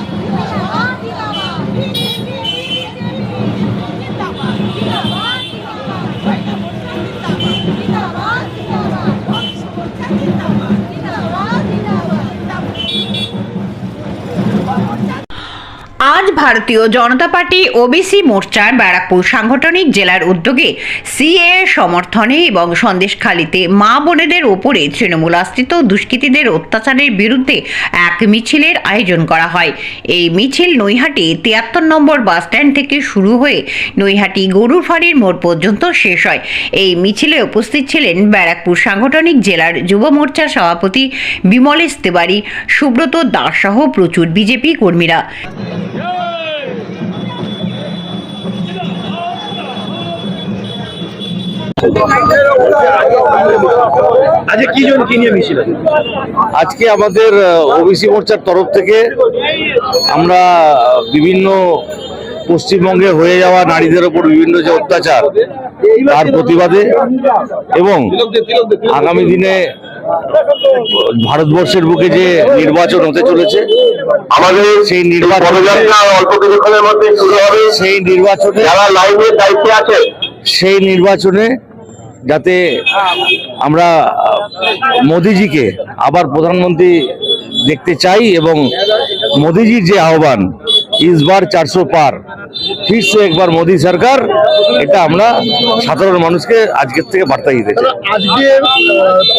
你老了，你，আজ ভারতীয় জনতা party, OBC মোর্চার ব্যারাকপুর সাংগঠনিক জেলার উদ্যোগে সিএ সমর্থনে এবং সন্দেশখালীতে মা বোনেদের ওপরে তৃণমূল আশ্রিত দুষ্কৃতীদের অত্যাচারের বিরুদ্ধে এক মিছিলের আয়োজন করা হয়। এই মিছিল নৈহাটি তিয়াত্তর নম্বর বাস স্ট্যান্ড থেকে শুরু হয়ে নৈহাটি গরুর ফাঁড়ির মোড় পর্যন্ত শেষ হয়। এই মিছিলে উপস্থিত ছিলেন ব্যারাকপুর সাংগঠনিক জেলার যুব মোর্চার সভাপতি বিমলেশ তিওয়ারি, সুব্রত দাস সহ প্রচুর বিজেপি কর্মীরা। আজকে কি জন কি নিয়ে মিছিল আজকে আমাদের ওবিসি মোর্চার তরফ থেকে আমরা বিভিন্ন পশ্চিমবঙ্গে হয়ে যাওয়া নারীদের ওপর বিভিন্ন যে অত্যাচার তার প্রতিবাদে এবং আগামী দিনে ভারতবর্ষের বুকে যে নির্বাচন হতে চলেছে আমাদের সেই নির্বাচন অল্প কিছুক্ষণের মধ্যে শুরু হবে। সেই নির্বাচনে যারা লাইনের দায়িত্বে আছে। সেই নির্বাচনে যাতে আমরা মোদিজিকে আবার প্রধানমন্ত্রী দেখতে চাই এবং মোদিজির যে আহ্বান ইস বার চারশো পার ফির সে একবার মোদি সরকার এটা আমরা সাধারণ মানুষকে আজকের থেকে বার্তা দিতে চাই। আজকে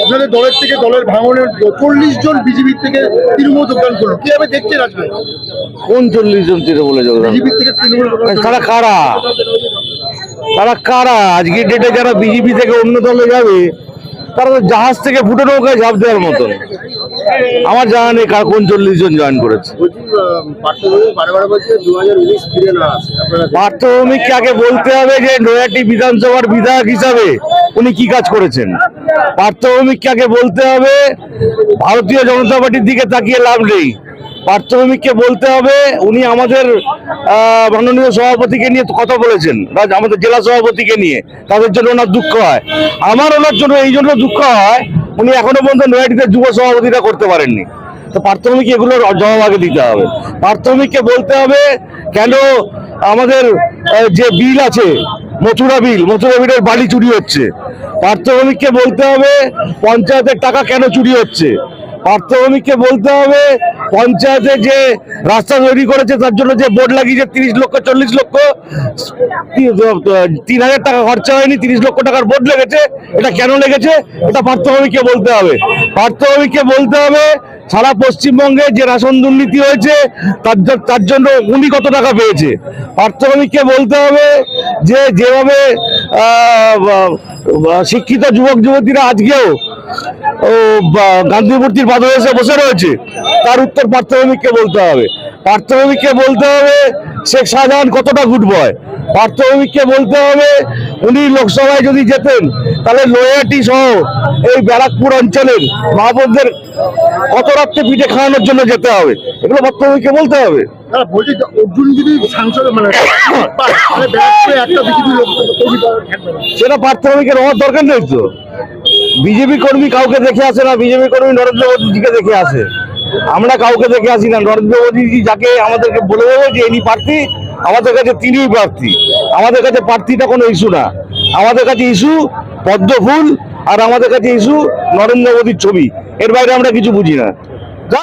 আপনাদের দলের থেকে দলের ভাঙনের চল্লিশ জন বিজেপি থেকে তৃণমূল যোগদান করল। কীভাবে দেখছেন আজকে? কোন চল্লিশ জন তৃণমূলে যোগদান? বিজেপি থেকে তৃণমূল তারা কারা? তারা কারা? আজকের ডেটে যারা বিজেপি থেকে অন্য দলে যাবে, তারা জাহাজ থেকে ফুটে নৌকায় ঝাঁপ দেওয়ার মতন। আমার জানা নেই কার কোন চল্লিশ জন জয়েন করেছে। পার্থভূমিককে আগে বলতে হবে যে নৈহাটি বিধানসভার বিধায়ক হিসাবে উনি কি কাজ করেছেন। পার্থভূমিককে আগে বলতে হবে, ভারতীয় জনতা পার্টির দিকে তাকিয়ে লাভ নেই। পার্থভূমিককে বলতে হবে। উনি আমাদের মাননীয় সভাপতিকে নিয়ে কথা বলেছেন। আমাদের জেলা সভাপতিকে নিয়ে। তাদের জন্য ওনার দুঃখ হয়। আমার ওনার জন্য, এই জন্য দুঃখ হয়, উনি এখনও পর্যন্ত নৈহাটিতে যুব সভাপতিটা করতে পারেননি। তো প্রাথমিক এগুলোর জবাব আগে দিতে হবে। প্রাথমিককে বলতে হবে, কেন আমাদের যে বিল আছে, মথুরা বিল, মথুরা বিলের বাড়ি চুরি হচ্ছে। পার্থভূমিককে বলতে হবে, পঞ্চায়েতের টাকা কেন চুরি হচ্ছে? পার্থভূমিককে বলতে হবে, পঞ্চায়েতে যে রাস্তা তৈরি করেছে, তার জন্য যে বোর্ড লাগিয়েছে, তিরিশ লক্ষ, চল্লিশ লক্ষ, তিন হাজার টাকা খরচা হয়নি, তিরিশ লক্ষ টাকার বোর্ড লেগেছে, এটা কেন লেগেছে, এটা পার্থভূমিককে বলতে হবে। পার্থভূমিককে বলতে হবে, সারা পশ্চিমবঙ্গে যে রেশন দুর্নীতি হয়েছে, তার তার জন্য উনি কত টাকা পেয়েছে? পার্থভূমিককে বলতে হবে যে যেভাবে শিক্ষিত যুবক, যুবতীরা আজকেও গান্ধী মূর্তির পাদদেশে বসে রয়েছে। তার উত্তর পার্থভূমিককে বলতে হবে। পার্থভূমিককে বলতে হবে শেখ শাহজাহান কতটা গুড বয় পার্থভূমিককে বলতে হবে উনি লোকসভায় যদি যেতেন, তাহলে নৈহাটি সহ এই ব্যারাকপুর অঞ্চলের মা বোনদের কত রাত্রে পিঠে খাওয়ানোর জন্য যেতে হবে? এগুলো পার্থভূমিককে বলতে হবে। না বলছি যে অর্জুন যদি সাংসদ মানে একটা বিজেপি সেটা পার্থভূমিকের হওয়ার দরকার নেই তো। বিজেপি কর্মী কাউকে দেখে আসে না, বিজেপি কর্মী নরেন্দ্র মোদীজিকে দেখে আসে। আমরা কাউকে দেখে আসি না। নরেন্দ্র মোদীজি যাকে আমাদেরকে বলে দেবে যে ইনি প্রার্থী, আমাদের কাছে তিনিই প্রার্থী। আমাদের কাছে প্রার্থীটা কোনো ইস্যু না। আমাদের কাছে ইস্যু পদ্ম ফুল আর আমাদের কাছে ইস্যু নরেন্দ্র মোদীর ছবি। এর বাইরে আমরা কিছু বুঝি না।